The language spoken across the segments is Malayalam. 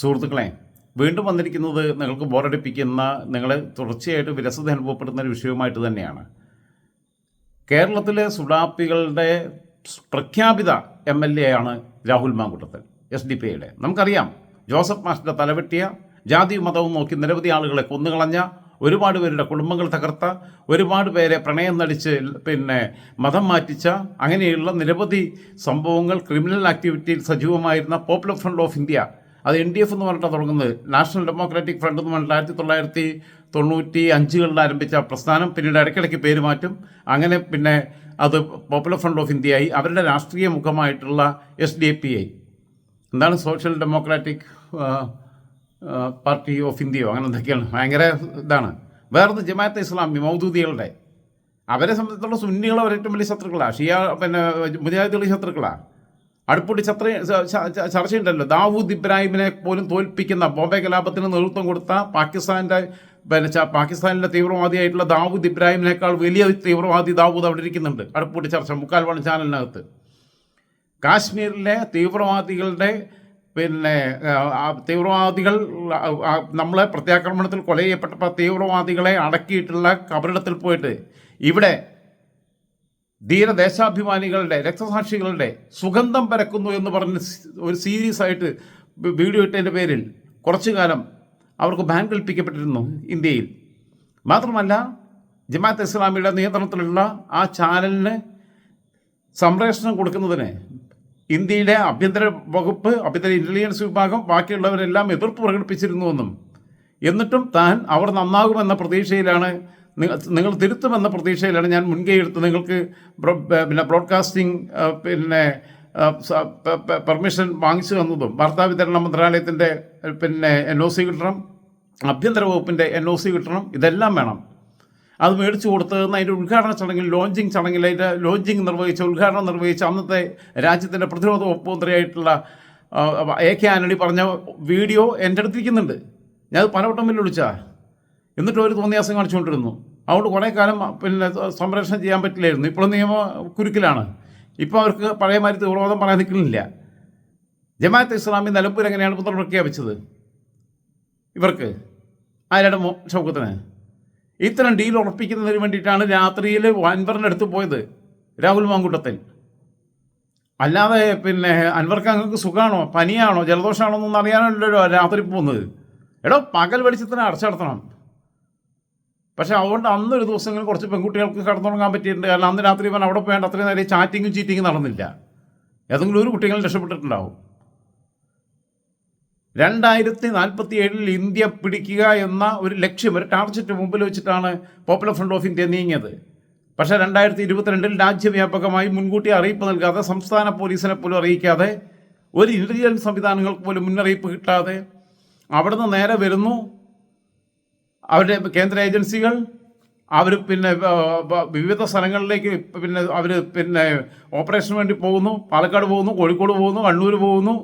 സുഹൃത്തുക്കളെ വീണ്ടും വന്നിരിക്കുന്നത് നിങ്ങൾക്ക് ബോറടിപ്പിക്കുന്ന നിങ്ങളെ തുടർച്ചയായിട്ട് വിരസത അനുഭവപ്പെടുന്ന ഒരു വിഷയവുമായിട്ട് തന്നെയാണ്. കേരളത്തിലെ സുഡാപ്പികളുടെ പ്രഖ്യാപിത എം എൽ എ ആണ് Rahul Mankoottathil S D P ഐയുടെ. നമുക്കറിയാം ജോസഫ് മാസ്റ്റർ തലവെട്ടിയ ജാതിയും മതവും നോക്കി നിരവധി ആളുകളെ കൊന്നുകളഞ്ഞ ഒരുപാട് പേരുടെ കുടുംബങ്ങൾ തകർത്ത ഒരുപാട് പേരെ പ്രണയം നടിച്ച് പിന്നെ മതം മാറ്റിച്ച അങ്ങനെയുള്ള നിരവധി സംഭവങ്ങൾ ക്രിമിനൽ ആക്ടിവിറ്റിയിൽ സജീവമായിരുന്ന പോപ്പുലർ ഫ്രണ്ട് ഓഫ് ഇന്ത്യ അത് എൻ ഡി എഫ് എന്ന് പറഞ്ഞിട്ടാണ് തുടങ്ങുന്നത്. നാഷണൽ ഡെമോക്രാറ്റിക് ഫ്രണ്ട് എന്ന് പറഞ്ഞിട്ട് ആയിരത്തി തൊള്ളായിരത്തി തൊണ്ണൂറ്റി അഞ്ചുകളിൽ ആരംഭിച്ച പ്രസ്ഥാനം പിന്നീട് ഇടയ്ക്കിടയ്ക്ക് പേര് മാറ്റും. അങ്ങനെ പിന്നെ അത് പോപ്പുലർ ഫ്രണ്ട് ഓഫ് ഇന്ത്യയായി അവരുടെ രാഷ്ട്രീയ മുഖമായിട്ടുള്ള S D A P I. എന്താണ് സോഷ്യൽ ഡെമോക്രാറ്റിക് പാർട്ടി ഓഫ് ഇന്ത്യയോ അങ്ങനെ എന്തൊക്കെയാണ്? ഭയങ്കര ഇതാണ്. വേറൊന്ന് ജമാഅത്തെ ഇസ്ലാമി മൗദൂദികളുടെ. അവരെ സംബന്ധിച്ചുള്ള സുന്നികൾ അവർ ഏറ്റവും വലിയ ശത്രുക്കളാണ് ഷിയ പിന്നെ മുജാഹിദുകൾ ശത്രുക്കളാണ് അടുപ്പൊടി ചത്ര ചർച്ചയുണ്ടല്ലോ. ദാവൂദ് ഇബ്രാഹിമിനെ പോലും തോൽപ്പിക്കുന്ന ബോംബെ കലാപത്തിന് നേതൃത്വം കൊടുത്ത പാകിസ്ഥാന്റെ പിന്നെ പാകിസ്ഥാനിലെ തീവ്രവാദിയായിട്ടുള്ള ദാവൂദ് ഇബ്രാഹിമിനേക്കാൾ വലിയ തീവ്രവാദി ദാവൂദ് അവിടെ ഇരിക്കുന്നുണ്ട്. അടുപ്പൂട്ടി ചർച്ച മുക്കാൽ വൺ ചാനലിനകത്ത്. കാശ്മീരിലെ തീവ്രവാദികളുടെ പിന്നെ തീവ്രവാദികൾ നമ്മളെ പ്രത്യാക്രമണത്തിൽ കൊല ചെയ്യപ്പെട്ടപ്പോൾ തീവ്രവാദികളെ അടക്കിയിട്ടുള്ള കബറിടത്തിൽ പോയിട്ട് ഇവിടെ ധീരദേശാഭിമാനികളുടെ രക്തസാക്ഷികളുടെ സുഗന്ധം പരക്കുന്നു എന്ന് പറഞ്ഞ് ഒരു സീരീസ് ആയിട്ട് വീഡിയോ ഇട്ടതിന്റെ പേരിൽ കുറച്ചു കാലം അവർക്ക് ബാൻ കൽപ്പിക്കപ്പെട്ടിരുന്നു ഇന്ത്യയിൽ. മാത്രമല്ല ജമാഅത്ത് ഇസ്ലാമിയുടെ നിയന്ത്രണത്തിലുള്ള ആ ചാനലിന് സംരക്ഷണം കൊടുക്കുന്നതിന് ഇന്ത്യയിലെ ആഭ്യന്തര വകുപ്പ് ആഭ്യന്തര ഇന്റലിജൻസ് വിഭാഗം ബാക്കിയുള്ളവരെല്ലാം എതിർപ്പ് പ്രകടിപ്പിച്ചിരുന്നുവെന്നും എന്നിട്ടും താൻ അവർ നന്നാകുമെന്ന പ്രതീക്ഷയിലാണ് നിങ്ങൾ നിങ്ങൾ തിരുത്തുമെന്ന പ്രതീക്ഷയിലാണ് ഞാൻ മുൻകൈ എടുത്ത് നിങ്ങൾക്ക് പിന്നെ ബ്രോഡ്കാസ്റ്റിംഗ് പിന്നെ പെർമിഷൻ വാങ്ങിച്ചു തന്നതും വാർത്താവിതരണ മന്ത്രാലയത്തിന്റെ പിന്നെ എൻ ഒ സി കിട്ടണം ആഭ്യന്തര വകുപ്പിന്റെ എൻ ഒ സി കിട്ടണം ഇതെല്ലാം വേണം. അത് മേടിച്ചു കൊടുത്തതെന്ന് അതിന്റെ ഉദ്ഘാടന ചടങ്ങിൽ ലോഞ്ചിങ് ചടങ്ങിൽ അതിന്റെ ലോഞ്ചിങ് നിർവഹിച്ച ഉദ്ഘാടനം നിർവഹിച്ച അന്നത്തെ രാജ്യത്തിന്റെ പ്രതിരോധ വകുപ്പ് മന്ത്രിയായിട്ടുള്ള എ കെ ആന്റണി പറഞ്ഞ വീഡിയോ എന്റെ അടുത്തിരിക്കുന്നുണ്ട് ഞാൻ പലവട്ടം വെല്ലുവിളിച്ചാ എന്നിട്ട് അവർ തോന്നിയാസം കാണിച്ചുകൊണ്ടിരുന്നു. അതുകൊണ്ട് കുറേ കാലം പിന്നെ സംരക്ഷണം ചെയ്യാൻ പറ്റില്ലായിരുന്നു. ഇപ്പോൾ നിയമ കുരുക്കിലാണ്. ഇപ്പോൾ അവർക്ക് പഴയ മാതിരി തീവ്രവാദം പറയാൻ നിൽക്കുന്നില്ല. ജമാഅത്ത് ഇസ്ലാമി നിലമ്പൂർ എങ്ങനെയാണ് പുത്രം പ്രഖ്യാപിച്ചത്? ഇവർക്ക് ആരുടെ ശൗക്കത്തിന്? ഇത്തരം ഡീൽ ഉറപ്പിക്കുന്നതിന് വേണ്ടിയിട്ടാണ് രാത്രിയിൽ അൻവറിന്റെ അടുത്ത് പോയത് രാഹുൽ മാങ്കൂട്ടത്തിൽ. അല്ലാതെ പിന്നെ അൻവർക്ക് അങ്ങക്ക് സുഖമാണോ പനിയാണോ? ജലദോഷമാണോ എന്നൊന്നും അറിയാനല്ലോ രാത്രി പോകുന്നത്. എടോ പകൽ വെളിച്ചത്തിന് അടച്ചടത്തണം പക്ഷേ അതുകൊണ്ട് അന്നൊരു ദിവസങ്ങളിൽ കുറച്ച് പെൺകുട്ടികൾക്ക് കടന്നുറങ്ങാൻ പറ്റിയിട്ടുണ്ട്. കാരണം അന്ന് രാത്രി ഇവൻ അവിടെ പോയാണ്ട് അത്രയും നേരം ചാറ്റിങ്ങും ചീറ്റിങ്ങും നടന്നില്ല. ഏതെങ്കിലും ഒരു കുട്ടികൾ രക്ഷപ്പെട്ടിട്ടുണ്ടാവും. രണ്ടായിരത്തി നാൽപ്പത്തി ഏഴിൽ ഇന്ത്യ പിടിക്കുക എന്ന ഒരു ലക്ഷ്യം ഒരു ടാർഗറ്റ് മുമ്പിൽ വെച്ചിട്ടാണ് പോപ്പുലർ ഫ്രണ്ട് ഓഫ് ഇന്ത്യ നീങ്ങിയത്. പക്ഷേ രണ്ടായിരത്തി ഇരുപത്തിരണ്ടിൽ രാജ്യവ്യാപകമായി മുൻകൂട്ടി അറിയിപ്പ് നൽകാതെ സംസ്ഥാന പോലീസിനെ പോലും അറിയിക്കാതെ ഒരു ഇന്റലിജൻസ് സംവിധാനങ്ങൾക്ക് പോലും മുന്നറിയിപ്പ് കിട്ടാതെ അവിടുന്ന് നേരെ വരുന്നു. അവരുടെ കേന്ദ്ര ഏജൻസികൾ അവർ പിന്നെ വിവിധ സ്ഥലങ്ങളിലേക്ക് പിന്നെ അവർ പിന്നെ ഓപ്പറേഷന് വേണ്ടി പോകുന്നു. പാലക്കാട് പോകുന്നു കോഴിക്കോട് പോകുന്നു കണ്ണൂർ പോകുന്നു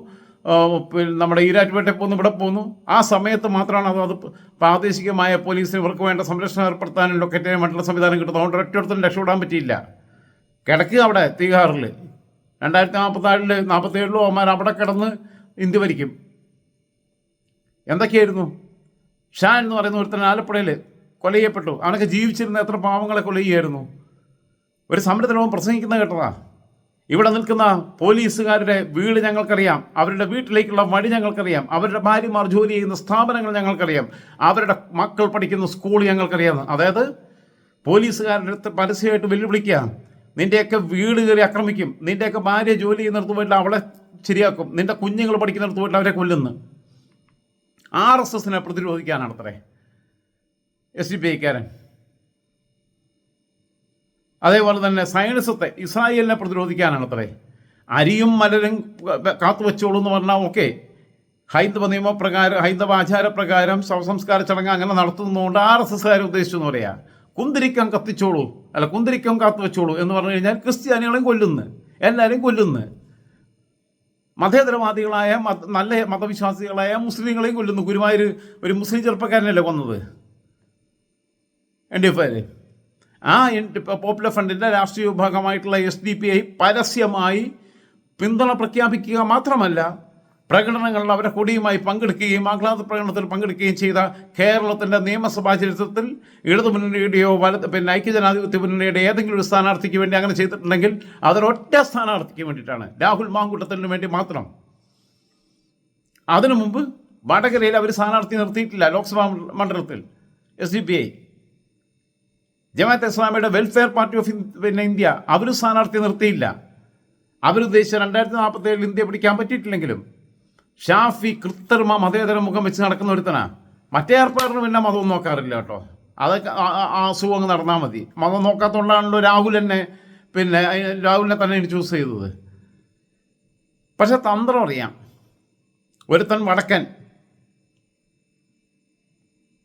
പിന്നെ നമ്മുടെ ഈരാറ്റുപേട്ടയിൽ പോകുന്നു ഇവിടെ പോകുന്നു. ആ സമയത്ത് മാത്രമാണ് അത് അത് പ്രാദേശികമായ പോലീസിന് ഇവർക്ക് വേണ്ട സംരക്ഷണം ഏർപ്പെടുത്താനും ലൊക്കേറ്റ് വേണ്ടിയുള്ള സംവിധാനം കിട്ടുന്നത്. അതുകൊണ്ട് ഒറ്റയിടത്തും രക്ഷപ്പെടാൻ പറ്റിയില്ല. കിടക്കുക അവിടെ തീഹാറിൽ രണ്ടായിരത്തി നാൽപ്പത്തിനാലിൽ നാൽപ്പത്തേഴിലും അവന്മാർ അവിടെ കിടന്ന് ഇന്ത്യ ഭരിക്കും. എന്തൊക്കെയായിരുന്നു? ഷാൻ എന്ന് പറയുന്ന ഒരുത്തൻ ആലപ്പുഴയിൽ കൊല ചെയ്യപ്പെട്ടു. അവനൊക്കെ ജീവിച്ചിരുന്ന എത്ര പാവങ്ങളെ കൊല ചെയ്യായിരുന്നു ഒരു സമരത്തിനോ പ്രസംഗിക്കുന്ന കേട്ടതാ. ഇവിടെ നിൽക്കുന്ന പോലീസുകാരുടെ വീട് ഞങ്ങൾക്കറിയാം. അവരുടെ വീട്ടിലേക്കുള്ള വഴി ഞങ്ങൾക്കറിയാം. അവരുടെ ഭാര്യമാർ ജോലി ചെയ്യുന്ന സ്ഥാപനങ്ങൾ ഞങ്ങൾക്കറിയാം. അവരുടെ മക്കൾ പഠിക്കുന്ന സ്കൂൾ ഞങ്ങൾക്കറിയാം. അതായത് പോലീസുകാരുടെ അടുത്ത് പരസ്യമായിട്ട് വെല്ലുവിളിക്കുക. നിന്റെയൊക്കെ വീട് കയറി ആക്രമിക്കും. നിന്റെയൊക്കെ ഭാര്യ ജോലി ചെയ്യുന്നിടത്ത് പോയിട്ട് അവളെ ശരിയാക്കും. നിന്റെ കുഞ്ഞുങ്ങൾ പഠിക്കുന്നിടത്ത് പോയിട്ട് അവരെ കൊല്ലുന്നു. ആർ എസ് എസിനെ പ്രതിരോധിക്കാനാണത്രേ എസ് ഡി പി ഐക്കാരൻ. അതേപോലെ തന്നെ സയൻസത്തെ ഇസ്രായേലിനെ പ്രതിരോധിക്കാനാണത്രേ. അരിയും മലരും കാത്തു വെച്ചോളൂ എന്ന് പറഞ്ഞാൽ ഓക്കെ. ഹൈന്ദവ നിയമപ്രകാരം ഹൈന്ദവ ആചാരപ്രകാരം ശവസംസ്കാര ചടങ്ങ് അങ്ങനെ നടത്തുന്നതുകൊണ്ട് ആർ എസ് എസ്സുകാർ ഉദ്ദേശിച്ചു എന്ന് പറയാ. കുന്തിരിക്കം കത്തിച്ചോളൂ. അല്ല കുന്തിരിക്കം കാത്തു വെച്ചോളൂ എന്ന് പറഞ്ഞു കഴിഞ്ഞാൽ ക്രിസ്ത്യാനികളെയും കൊല്ലുന്നു. എല്ലാവരെയും കൊല്ലുന്നു. മതേതരവാദികളായ മത നല്ല മതവിശ്വാസികളായ മുസ്ലിങ്ങളെയും കൊല്ലുന്നു. ഗുരുവായൂർ ഒരു മുസ്ലിം ചെറുപ്പക്കാരനല്ലേ കൊന്നത്? എൻ ഡി എഫ് ആ പോപ്പുലർ ഫ്രണ്ടിന്റെ രാഷ്ട്രീയ വിഭാഗമായിട്ടുള്ള എസ് ഡി പി ഐ പരസ്യമായി പിന്തുണ പ്രഖ്യാപിക്കുക മാത്രമല്ല പ്രകടനങ്ങളിൽ അവരെ കൊടിയുമായി പങ്കെടുക്കുകയും ആഹ്ലാദ പ്രകടനത്തിൽ പങ്കെടുക്കുകയും ചെയ്ത കേരളത്തിന്റെ നിയമസഭാ ചരിത്രത്തിൽ ഇടതുമുന്നണിയുടെയോ വലത് പിന്നെ ഐക്യജനാധിപത്യ മുന്നണിയുടെ ഏതെങ്കിലും ഒരു സ്ഥാനാർത്ഥിക്ക് വേണ്ടി അങ്ങനെ ചെയ്തിട്ടുണ്ടെങ്കിൽ അതൊരൊറ്റ സ്ഥാനാർത്ഥിക്ക് വേണ്ടിയിട്ടാണ്. രാഹുൽ മാങ്കൂട്ടത്തിന് വേണ്ടി മാത്രം. അതിനു മുമ്പ് വടകരയിൽ അവർ സ്ഥാനാർത്ഥി നിർത്തിയിട്ടില്ല ലോക്സഭാ മണ്ഡലത്തിൽ. S D P I. Jamaat ഇസ്ലാമിയുടെ വെൽഫെയർ പാർട്ടി ഓഫ് പിന്നെ ഇന്ത്യ അവർ സ്ഥാനാർത്ഥി നിർത്തിയില്ല. അവരുദ്ദേശിച്ച രണ്ടായിരത്തി നാൽപ്പത്തി ഏഴിൽ ഇന്ത്യ പിടിക്കാൻ പറ്റിയിട്ടില്ലെങ്കിലും ഷാഫി കൃത്രിമ മതേതര മുഖം വെച്ച് നടക്കുന്ന ഒരുത്തനാ. മറ്റേ ഏർപ്പാടിന് പിന്നെ മതവും നോക്കാറില്ല കേട്ടോ. അതൊക്കെ അസുഖം നടന്നാൽ മതി. മതം നോക്കാത്തതുകൊണ്ടാണല്ലോ രാഹുൽ എന്നെ പിന്നെ രാഹുലിനെ തന്നെ ചൂസ് ചെയ്തത്. പക്ഷെ തന്ത്രം അറിയാം. ഒരുത്തൻ വടക്കൻ.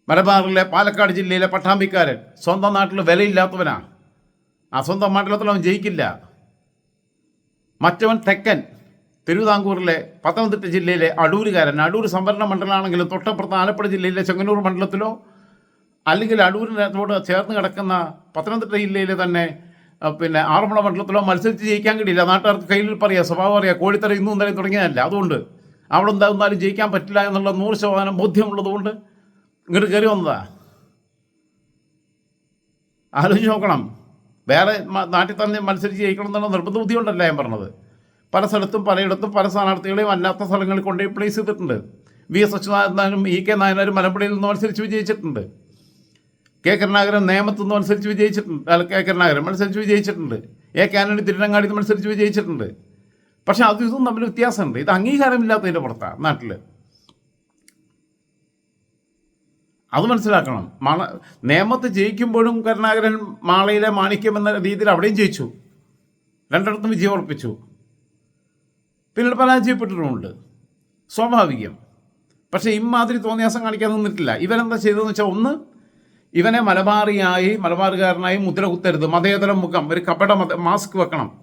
മലബാറിലെ പാലക്കാട് ജില്ലയിലെ പട്ടാമ്പിക്കാരൻ. സ്വന്തം നാട്ടിൽ വിലയില്ലാത്തവനാ. ആ സ്വന്തം നാട്ടിലത്തോളം ജയിക്കില്ല. മറ്റവൻ തെക്കൻ. തിരുവിതാംകൂറിലെ പത്തനംതിട്ട ജില്ലയിലെ അടൂരുകാരൻ. അടൂർ സംവരണ മണ്ഡലമാണെങ്കിലും തൊട്ടപ്പുറത്ത് ആലപ്പുഴ ജില്ലയിലെ ചെങ്ങന്നൂർ മണ്ഡലത്തിലോ അല്ലെങ്കിൽ അടൂരിനോട് ചേർന്ന് കിടക്കുന്ന പത്തനംതിട്ട ജില്ലയിലെ തന്നെ പിന്നെ ആറന്മുള മണ്ഡലത്തിലോ മത്സരിച്ച് ജയിക്കാൻ കിട്ടിയില്ല. നാട്ടുകാർക്ക് കയ്യിൽ പറയാം സ്വഭാവം അറിയാം. കോഴിത്തറ ഇന്നും ഇന്നലെ തുടങ്ങിയതല്ല. അതുകൊണ്ട് അവിടെ എന്തായിരുന്നാലും ജയിക്കാൻ പറ്റില്ല എന്നുള്ള നൂറ് ശതമാനം ബോധ്യമുള്ളതുകൊണ്ട് ഇങ്ങോട്ട് കയറി വന്നതാ. ആലോചിച്ച് നോക്കണം. വേറെ നാട്ടിൽ തന്നെ മത്സരിച്ച് ജയിക്കണം എന്നുള്ള നിർബന്ധ ബുദ്ധിയുണ്ടല്ല ഞാൻ പറഞ്ഞത്. പല സ്ഥലത്തും പലയിടത്തും പല സ്ഥാനാർത്ഥികളെയും അല്ലാത്ത സ്ഥലങ്ങളിൽ കൊണ്ടുപോയി പ്ലേസ് ചെയ്തിട്ടുണ്ട്. വി എസ് അച്യുതാനന്ദനും ഇ കെ നായനാരും മലമ്പുഴയിൽ നിന്ന് മത്സരിച്ച് വിജയിച്ചിട്ടുണ്ട്. കെ കരുണാകരൻ നേമത്തു നിന്ന് മത്സരിച്ച് വിജയിച്ചിട്ടുണ്ട്. അല്ല കെ കരുണാകരൻ മത്സരിച്ച് വിജയിച്ചിട്ടുണ്ട്. എ കെ ആന്റണി തിരുനങ്ങാടി മത്സരിച്ച് വിജയിച്ചിട്ടുണ്ട്. പക്ഷെ അത് ഇതും തമ്മിൽ വ്യത്യാസമുണ്ട്. ഇത് അംഗീകാരമില്ലാത്തതിന്റെ പുറത്താണ് നാട്ടിൽ അത് മനസ്സിലാക്കണം. മാള നേമത്ത് ജയിക്കുമ്പോഴും കരുണാകരൻ മാളയിലെ മാണിക്യം എന്ന രീതിയിൽ അവിടെയും ജയിച്ചു. രണ്ടിടത്തും വിജയം ഉറപ്പിച്ചു. പിന്നീട് പരാജയപ്പെട്ടിട്ടുമുണ്ട് സ്വാഭാവികം. പക്ഷേ ഇമ്മാതിരി തോന്നിയാസം കാണിക്കാൻ നിന്നിട്ടില്ല. ഇവരെന്താ ചെയ്തതെന്ന് വെച്ചാൽ ഒന്ന് ഇവനെ മലബാറിയായി മലബാറുകാരനായി മുദ്ര കുത്തരുത് മതേതര മുഖം ഒരു കപട മത മാസ്ക് വെക്കണം.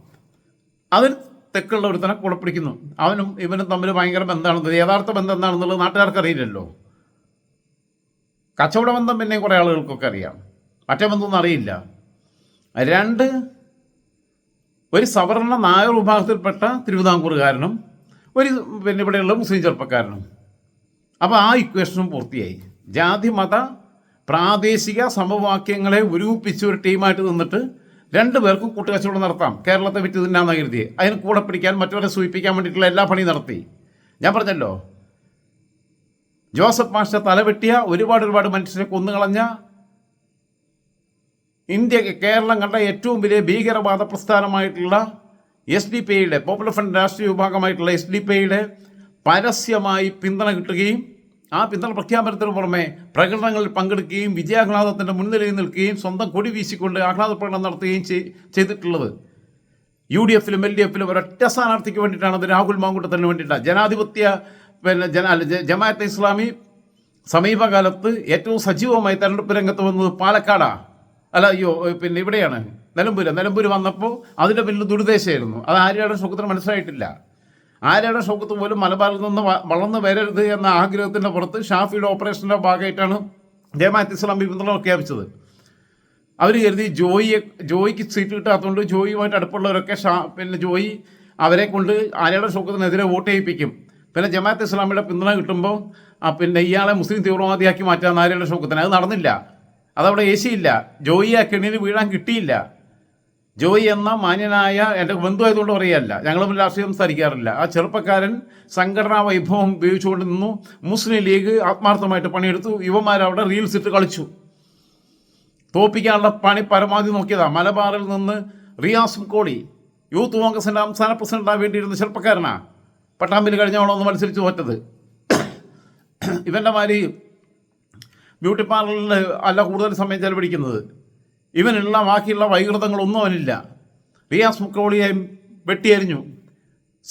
അതിൽ തെക്കുള്ള ഒരുത്തനെ കുളപ്പിടിക്കുന്നു അവനും ഇവനും തമ്മിൽ ഭയങ്കര ബന്ധമാണെന്നത് യഥാർത്ഥ ബന്ധം എന്താണെന്നുള്ളത് നാട്ടുകാർക്ക് അറിയില്ലല്ലോ. കച്ചവട ബന്ധം പിന്നെ കുറേ ആളുകൾക്കൊക്കെ അറിയാം. മറ്റേ ബന്ധമൊന്നും അറിയില്ല. രണ്ട് ഒരു സവർണ നായർ വിഭാഗത്തിൽപ്പെട്ട തിരുവിതാംകൂറുകാരനും ഒരു പിന്നെ ഇവിടെയുള്ള മുസ്ലിം ചെറുപ്പക്കാരനും. അപ്പോൾ ആ ഇക്വേഷനും പൂർത്തിയായി. ജാതി മത പ്രാദേശിക സമവാക്യങ്ങളെ ഒരുമിപ്പിച്ച് ഒരു ടീമായിട്ട് നിന്നിട്ട് രണ്ടു പേർക്കും കൂട്ടുകച്ചവടം നടത്താം. കേരളത്തെ വിറ്റ് തിന്നാന്ന് കരുതി അതിന് കൂടെ പിടിക്കാൻ മറ്റവരെ സൂചിപ്പിക്കാൻ വേണ്ടിയിട്ടുള്ള എല്ലാ പണിയും നടത്തി. ഞാൻ പറഞ്ഞല്ലോ ജോസഫ് മാസ്റ്റർ തലവെട്ടിയ ഒരുപാട് ഒരുപാട് മനുഷ്യരെ കൊന്നുകളഞ്ഞ ഇന്ത്യ കേരളം കണ്ട ഏറ്റവും വലിയ ഭീകരവാദ പ്രസ്ഥാനമായിട്ടുള്ള എസ് ഡി പി ഐയുടെ പോപ്പുലർ ഫ്രണ്ട് രാഷ്ട്രീയ വിഭാഗമായിട്ടുള്ള എസ് ഡി പി ഐയുടെ പരസ്യമായി പിന്തുണ കിട്ടുകയും ആ പിന്തുണ പ്രഖ്യാപനത്തിന് പുറമെ പ്രകടനങ്ങളിൽ പങ്കെടുക്കുകയും വിജയാഹ്ലാദത്തിന്റെ മുൻനിരയിൽ നിൽക്കുകയും സ്വന്തം കൊടി വീശിക്കൊണ്ട് ആഹ്ലാദ പ്രകടനം നടത്തുകയും ചെയ്- ചെയ്തിട്ടുള്ളത്. യു ഡി എഫിലും എൽ ഡി എഫിലും ഒരൊറ്റ സ്ഥാനാർത്ഥിക്ക് വേണ്ടിയിട്ടാണ് അത് രാഹുൽ മാങ്കൂട്ടത്തിന് വേണ്ടിയിട്ടാണ്. ജനാധിപത്യ പിന്നെ ജന ജമാഅത്തെ ഇസ്ലാമി സമീപകാലത്ത് ഏറ്റവും സജീവമായി തെരഞ്ഞെടുപ്പ് രംഗത്ത് വന്നത് പാലക്കാടാ. അല്ല അയ്യോ പിന്നെ ഇവിടെയാണ്. നിലമ്പൂര്. നിലമ്പൂര് വന്നപ്പോൾ അതിന്റെ പിന്നിൽ ദുരുദ്ദേശമായിരുന്നു. അത് ആര്യയുടെ ശോകത്തിന് മനസ്സിലായിട്ടില്ല. ആര്യയുടെ ശോകത്ത് പോലും മലബാറിൽ നിന്ന് വളർന്നു വരരുത് എന്ന ആഗ്രഹത്തിന്റെ പുറത്ത് ഷാഫിയുടെ ഓപ്പറേഷന്റെ ഭാഗമായിട്ടാണ് ജമാഅത്ത് ഇസ്ലാമി പിന്തുണ പ്രഖ്യാപിച്ചത്. അവർ കരുതി ജോയിയെ ജോയിക്ക് സീറ്റ് കിട്ടാത്തതുകൊണ്ട് ജോയിയുമായിട്ട് അടുപ്പുള്ളവരൊക്കെ ഷാ പിന്നെ ജോയി അവരെ കൊണ്ട് ആര്യയുടെ ശോകത്തിനെതിരെ വോട്ട് ചെയ്യിപ്പിക്കും. പിന്നെ ജമാഅത്ത് ഇസ്ലാമിയുടെ പിന്തുണ കിട്ടുമ്പോൾ പിന്നെ ഇയാളെ മുസ്ലിം തീവ്രവാദിയാക്കി മാറ്റാൻ ആര്യയുടെ ഷൗക്കത്തിന് അത് നടന്നില്ല. അതവിടെ ഏശിയില്ല. ജോയി ആ കെണിയിൽ വീഴാൻ കിട്ടിയില്ല. ജോയി എന്ന മാന്യനായ എന്റെ ബന്ധുവായതുകൊണ്ട് പറയുകയല്ല. ഞങ്ങളും രാഷ്ട്രീയം സംസാരിക്കാറില്ല. ആ ചെറുപ്പക്കാരൻ സംഘടനാ വൈഭവം ഉപയോഗിച്ചുകൊണ്ട് നിന്നു. മുസ്ലിം ലീഗ് ആത്മാർത്ഥമായിട്ട് പണിയെടുത്തു. യുവമാരവിടെ റീൽസ് ഇട്ട് കളിച്ചു. തോപ്പിക്കാനുള്ള പണി പരമാവധി നോക്കിയതാ. മലബാറിൽ നിന്ന് റിയാസ് കോടി. യൂത്ത് കോൺഗ്രസിന്റെ സംസ്ഥാന പ്രസിഡന്റാൻ വേണ്ടിയിരുന്ന ചെറുപ്പക്കാരനാ. പട്ടാമ്പിൽ കഴിഞ്ഞവളൊന്ന് ഒന്ന് മത്സരിച്ച് തോറ്റത്. ഇവന്റെ മാതിരി ബ്യൂട്ടി പാർലറിൽ അല്ല കൂടുതൽ സമയം ചെലവഴിക്കുന്നത്. ഇവനുള്ള ബാക്കിയുള്ള വൈകൃതങ്ങളൊന്നും അവനില്ല. റിയാസ് മുക്കോളിയെയും വെട്ടിയരിഞ്ഞു.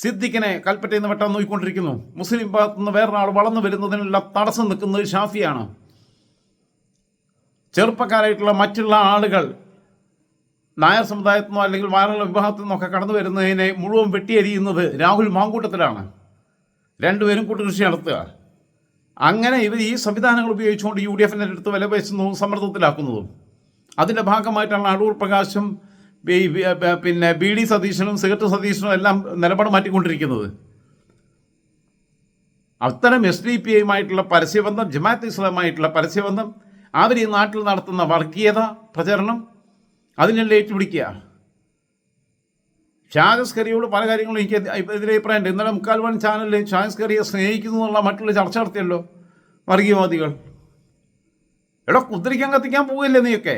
സിദ്ദിഖിനെ കൽപ്പറ്റയിൽ നിന്ന് വെട്ടാൻ നോക്കിക്കൊണ്ടിരിക്കുന്നു. മുസ്ലിം ഭാഗത്തു നിന്ന് വേറൊരാൾ വളർന്നു വരുന്നതിനുള്ള തടസ്സം നിൽക്കുന്നത് ഷാഫിയാണ്. ചെറുപ്പക്കാരായിട്ടുള്ള മറ്റുള്ള ആളുകൾ നായർ സമുദായത്തിൽ നിന്നോ അല്ലെങ്കിൽ വേറെയുള്ള വിഭാഗത്തിൽ നിന്നൊക്കെ കടന്നു വരുന്നതിനെ മുഴുവൻ വെട്ടിയരിയുന്നത് രാഹുൽ മാങ്കൂട്ടത്തിലാണ്. രണ്ടുപേരും കൂട്ടുകൃഷി നടത്തുക. അങ്ങനെ ഇവർ ഈ സംവിധാനങ്ങൾ ഉപയോഗിച്ചുകൊണ്ട് യു ഡി എഫിന്റെ അടുത്ത് വില പേശുന്നതും സമ്മർദ്ദത്തിലാക്കുന്നതും. അതിന്റെ ഭാഗമായിട്ടാണ് അടൂർ പ്രകാശും പിന്നെ ബി ഡി സതീശനും സിഗരറ്റ് സതീശനും എല്ലാം നിലപാട് മാറ്റിക്കൊണ്ടിരിക്കുന്നത്. അത്തരം എസ് ഡി പി ഐയുമായിട്ടുള്ള പരസ്യബന്ധം ജമാഅത്ത് ഇസ്ലാമായിട്ടുള്ള പരസ്യബന്ധം അവർ ഈ നാട്ടിൽ നടത്തുന്ന വർഗീയത പ്രചരണം അതിനെല്ലാം ഏറ്റുപിടിക്കുക. ഷാജസ് കറിയോട് പല കാര്യങ്ങളും എനിക്ക് എതിരെ അഭിപ്രായമുണ്ട്. ഇന്നലെ മുക്കാൽ വൺ ചാനലിൽ ഷാജസ് കറിയെ സ്നേഹിക്കുന്നു എന്നുള്ള മറ്റുള്ള ചർച്ച നടത്തിയല്ലോ വർഗീയവാദികൾ. എടോ കുതിരിക്കാൻ കത്തിക്കാൻ പോവില്ലേ നീയൊക്കെ?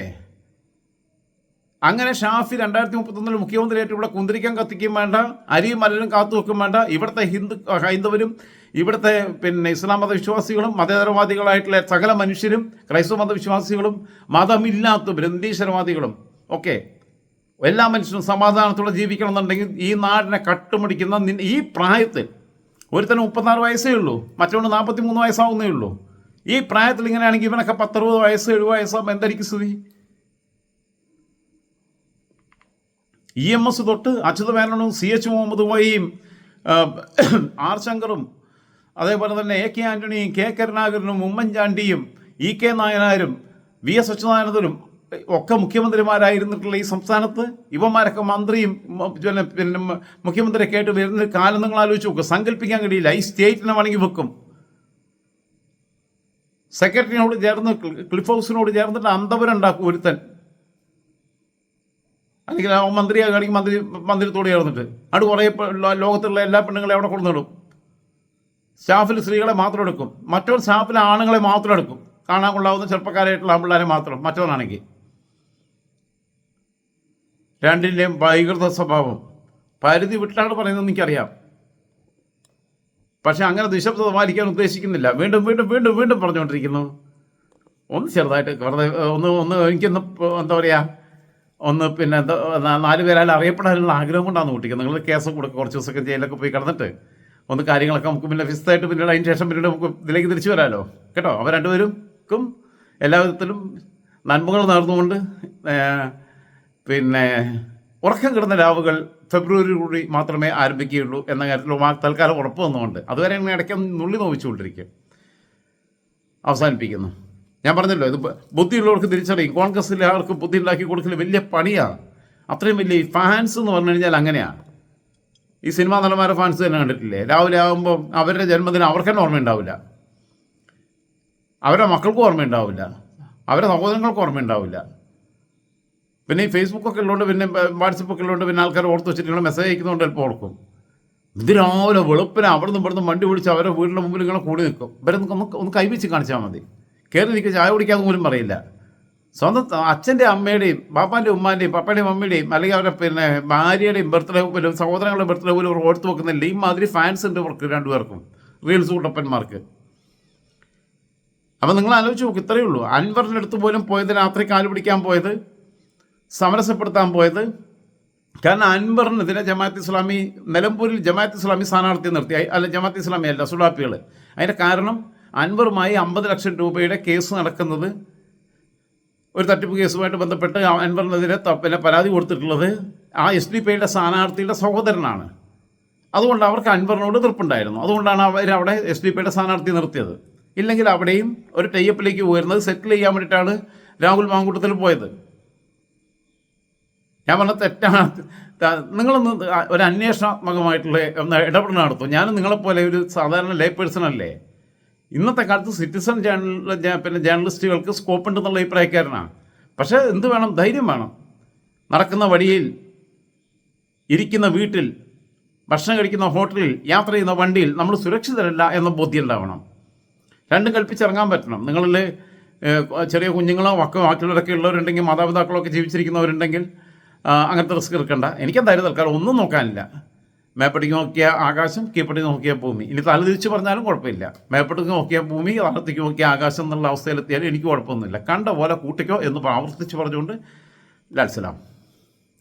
അങ്ങനെ ഷാഫി രണ്ടായിരത്തി മുപ്പത്തൊന്നിൽ മുഖ്യമന്ത്രിയായിട്ട് ഇവിടെ കുന്തിരിക്കാൻ കത്തിക്കും വേണ്ട അരിയും മലരും കാത്തു വെക്കും വേണ്ട. ഇവിടുത്തെ ഹിന്ദു ഹൈന്ദവരും ഇവിടുത്തെ പിന്നെ ഇസ്ലാം മതവിശ്വാസികളും മതേതരവാദികളായിട്ടുള്ള സകല മനുഷ്യരും ക്രൈസ്തവ മതവിശ്വാസികളും മതമില്ലാത്ത ബ്രന്ദീശ്വരവാദികളും ഒക്കെ എല്ലാ മനുഷ്യനും സമാധാനത്തോടെ ജീവിക്കണം എന്നുണ്ടെങ്കിൽ ഈ നാടിനെ കട്ടുമുടിക്കുന്ന ഈ പ്രായത്തിൽ ഒരുത്തന് മുപ്പത്താറ് വയസ്സേ ഉള്ളൂ മറ്റൊന്ന് നാൽപ്പത്തി മൂന്ന് വയസ്സാവുന്നേ ഉള്ളൂ. ഈ പ്രായത്തിൽ ഇങ്ങനെയാണെങ്കിൽ ഇവനൊക്കെ പത്തറുപത് വയസ്സ് എഴുപത് വയസ്സാകുമ്പോൾ എന്തായിരിക്കും സ്ഥിതി? ഇ എം എസ് തൊട്ട് അച്യുത മേനോനും സി എച്ച് മുഹമ്മദ് വൈയും ആർ ശങ്കറും അതേപോലെ തന്നെ എ കെ ആന്റണിയും കെ കരുണാകരനും ഉമ്മൻചാണ്ടിയും ഇ കെ നായനാരും വി എസ് അച്യുതാനന്ദനും ഒക്കെ മുഖ്യമന്ത്രിമാരായിരുന്നിട്ടുള്ള ഈ സംസ്ഥാനത്ത് ഇവന്മാരൊക്കെ മന്ത്രിയും പിന്നെ മുഖ്യമന്ത്രിയൊക്കെ ആയിട്ട് വരുന്ന കാലം നിങ്ങൾ ആലോചിച്ച് നോക്കുക സങ്കല്പിക്കാൻ കഴിയില്ല. ഈ സ്റ്റേറ്റിനെ വണങ്ങി വെക്കും. സെക്രട്ടറിനോട് ചേർന്ന് ക്ലി- ക്ലിഫ് ഹൗസിനോട് ചേർന്നിട്ട് അന്തപുരം ഒരുത്തൻ. അല്ലെങ്കിൽ ആ മന്ത്രിയാകുകയാണെങ്കിൽ മന്ത്രി മന്ത്രിത്തോട് ചേർന്നിട്ട്. അത് കുറേ ലോകത്തുള്ള എല്ലാ പെണ്ണുങ്ങളെ അവിടെ കൊണ്ടുനടും സ്റ്റാഫിൽ സ്ത്രീകളെ മാത്രം എടുക്കും. മറ്റൊരു സ്റ്റാഫിൽ ആണുങ്ങളെ മാത്രം എടുക്കും. കാണാൻ കൊള്ളാവുന്ന ചെറുപ്പക്കാരായിട്ടുള്ള ആൺപിള്ളേരെ മാത്രം. മറ്റവനാണെങ്കിൽ. രണ്ടിന്റെയും വൈകൃത സ്വഭാവം. പരിധി വിട്ടാണ് പറയുന്നത് എനിക്കറിയാം. പക്ഷെ അങ്ങനെ നിശബ്ദത പാലിക്കാൻ ഉദ്ദേശിക്കുന്നില്ല. വീണ്ടും വീണ്ടും വീണ്ടും വീണ്ടും പറഞ്ഞുകൊണ്ടിരിക്കുന്നു. ഒന്ന് ചെറുതായിട്ട് വെറുതെ ഒന്ന് ഒന്ന് എനിക്കൊന്ന് എന്താ പറയുക ഒന്ന് പിന്നെ എന്താ നാല് പേരാൽ അറിയപ്പെടാനുള്ള ആഗ്രഹം കൊണ്ടാണ് കുട്ടിക്ക് നിങ്ങൾ കേസ് കൊടുക്കുക കുറച്ച് ദിവസമൊക്കെ ജയിലൊക്കെ പോയി കിടന്നിട്ട്. ഒന്ന് കാര്യങ്ങളൊക്കെ നമുക്ക് പിന്നെ വിശദമായിട്ട് പിന്നീട് അതിന് ശേഷം പിന്നീട് നമുക്ക് ഇതിലേക്ക് തിരിച്ചു വരാമല്ലോ കേട്ടോ? അവർ രണ്ടുപേർക്കും എല്ലാവിധത്തിലും നന്മകൾ നേർന്നുകൊണ്ട് പിന്നെ ഉറക്കം കിടന്ന രാവുകൾ ഫെബ്രുവരി കൂടി മാത്രമേ ആരംഭിക്കുകയുള്ളൂ എന്ന കാര്യത്തിൽ തൽക്കാലം ഉറപ്പ് വന്നുകൊണ്ട് അതുവരെ ഇടയ്ക്ക് നുള്ളി നോവിച്ചുകൊണ്ടിരിക്കും അവസാനിപ്പിക്കുന്നു. ഞാൻ പറഞ്ഞല്ലോ ഇത് ബുദ്ധിയുള്ളവർക്ക് തിരിച്ചറിയും. കോൺഗ്രസ്സിലെ ആൾക്ക് ബുദ്ധി ഉണ്ടാക്കി കൊടുക്കൽ വലിയ പണിയാണ് അത്രയും വലിയ ഈ ഫാൻസ് എന്ന് പറഞ്ഞു കഴിഞ്ഞാൽ അങ്ങനെയാണ് ഈ സിനിമാ നടന്മാരെ ഫാൻസ് തന്നെ കണ്ടിട്ടില്ലേ? രാവിലെ ആകുമ്പോൾ അവരുടെ ജന്മദിനം അവർക്ക് തന്നെ ഓർമ്മയുണ്ടാവില്ല. അവരുടെ മക്കൾക്കും ഓർമ്മയുണ്ടാവില്ല. അവരുടെ സഹോദരങ്ങൾക്കും ഓർമ്മയുണ്ടാവില്ല. പിന്നെ ഈ ഫേസ്ബുക്കൊക്കെ ഉള്ളതുകൊണ്ട് പിന്നെ വാട്സപ്പൊക്കെ ഉള്ളതുകൊണ്ട് പിന്നെ ആൾക്കാർ ഓർത്ത് വെച്ചിട്ട് മെസ്സേജ് അയക്കുന്നതുകൊണ്ട് ചിലപ്പോൾ ഓർക്കും. ഇത് രാവിലെ വെളുപ്പിന് അവിടെ നിന്ന് ഇവിടുന്ന് വണ്ടി പിടിച്ച് അവരെ വീടിന്റെ മുമ്പിൽ ഇങ്ങനെ കൂടി നിൽക്കും. ഇവരെ നമുക്ക് ഒന്ന് കൈവച്ച് കാണിച്ചാൽ മതി. കയറി നിൽക്കുക ചായ പോലും പറയില്ല. സ്വന്തം അച്ഛന്റെ അമ്മയുടെയും ബാപ്പാന്റെ ഉമ്മാന്റെയും പപ്പയുടെയും അമ്മയുടെയും അല്ലെങ്കിൽ അവരുടെ പിന്നെ ഭാര്യയുടെയും ബർത്ത്ഡേ പോലും സഹോദരങ്ങളുടെ ബർത്ത്ഡേ പോലും അവർ ഓർത്ത് വെക്കുന്നില്ല. ഈ മാതിരി ഫാൻസ് ഉണ്ട് ഇവർക്ക് രണ്ടുപേർക്കും. റീൽസ് കൂട്ടപ്പന്മാർക്ക് അപ്പം നിങ്ങൾ ആലോചിച്ച് നോക്ക് ഇത്രയേ ഉള്ളൂ. അൻവറിന്റെ അടുത്ത് പോലും പോയത് രാത്രി കാൽ പിടിക്കാൻ പോയത് സമരസപ്പെടുത്താൻ പോയത്. കാരണം അൻവറിനെതിരെ ജമാഅത്ത് ഇസ്ലാമി നിലമ്പൂരിൽ ജമാഅത്ത് ഇസ്ലാമി സ്ഥാനാർത്ഥി നിർത്തി. അല്ല ജമാഅത്ത് ഇസ്ലാമി അല്ല സുഡാപ്പികൾ അതിന്റെ കാരണം അൻവറുമായി അമ്പത് ലക്ഷം രൂപയുടെ കേസ് നടക്കുന്നത് ഒരു തട്ടിപ്പ് കേസുമായിട്ട് ബന്ധപ്പെട്ട് അൻവറിനെതിരെ പിന്നെ പരാതി കൊടുത്തിട്ടുള്ളത് ആ എസ് ഡി പിയുടെ സ്ഥാനാർത്ഥിയുടെ സഹോദരനാണ്. അതുകൊണ്ട് അവർക്ക് അൻവറിനോട് എതിർപ്പുണ്ടായിരുന്നു. അതുകൊണ്ടാണ് അവർ അവിടെ എസ് ഡി പിയുടെ സ്ഥാനാർത്ഥി നിർത്തിയത്. ഇല്ലെങ്കിൽ അവിടെയും ഒരു ടൈപ്പിലേക്ക് ഉയർന്നത് സെറ്റിൽ ചെയ്യാൻ വേണ്ടിയിട്ടാണ് രാഹുൽ മാങ്കൂട്ടത്തിൽ പോയത്. ഞാൻ പറഞ്ഞ തെറ്റാണ്. നിങ്ങളൊന്ന് ഒരു അന്വേഷണാത്മകമായിട്ടുള്ള ഒന്ന് ഇടപെടൽ നടത്തും. ഞാനും നിങ്ങളെപ്പോലെ ഒരു സാധാരണ ലേ പേഴ്സൺ അല്ലേ? ഇന്നത്തെ കാലത്ത് സിറ്റിസൺ ജേർണൽ പിന്നെ ജേർണലിസ്റ്റുകൾക്ക് സ്കോപ്പ് ഉണ്ടെന്നുള്ള അഭിപ്രായക്കാരനാണ് പക്ഷേ എന്ത് വേണം? ധൈര്യം വേണം. നടക്കുന്ന വഴിയിൽ ഇരിക്കുന്ന വീട്ടിൽ ഭക്ഷണം കഴിക്കുന്ന ഹോട്ടലിൽ യാത്ര ചെയ്യുന്ന വണ്ടിയിൽ നമ്മൾ സുരക്ഷിതരല്ല എന്ന ബോധ്യം ഉണ്ടാവണം. രണ്ടും കൽപ്പിച്ചിറങ്ങാൻ പറ്റണം. നിങ്ങളിൽ ചെറിയ കുഞ്ഞുങ്ങളോ ഒക്കെ ബാക്കിയുള്ളവരൊക്കെ ഉള്ളവരുണ്ടെങ്കിൽ മാതാപിതാക്കളൊക്കെ ജീവിച്ചിരിക്കുന്നവരുണ്ടെങ്കിൽ അങ്ങനത്തെ റിസ്ക് എടുക്കണ്ട. എനിക്കെന്തായാലും തൽക്കാലം ഒന്നും നോക്കാനില്ല. മേപ്പട്ടിക്ക് നോക്കിയ ആകാശം കീപ്പട്ടിക്ക് നോക്കിയ ഭൂമി. ഇനി തല തിരിച്ച് പറഞ്ഞാലും കുഴപ്പമില്ല. മേപ്പട്ടിക്ക് നോക്കിയ ഭൂമി താഴത്തേക്ക് നോക്കിയ ആകാശം എന്നുള്ള അവസ്ഥയിലെത്തിയാലും എനിക്ക് കുഴപ്പമൊന്നുമില്ല. കണ്ട പോലെ കൂട്ടിക്കോ എന്ന് ആവർത്തിച്ച് പറഞ്ഞുകൊണ്ട് ലാൽസലാം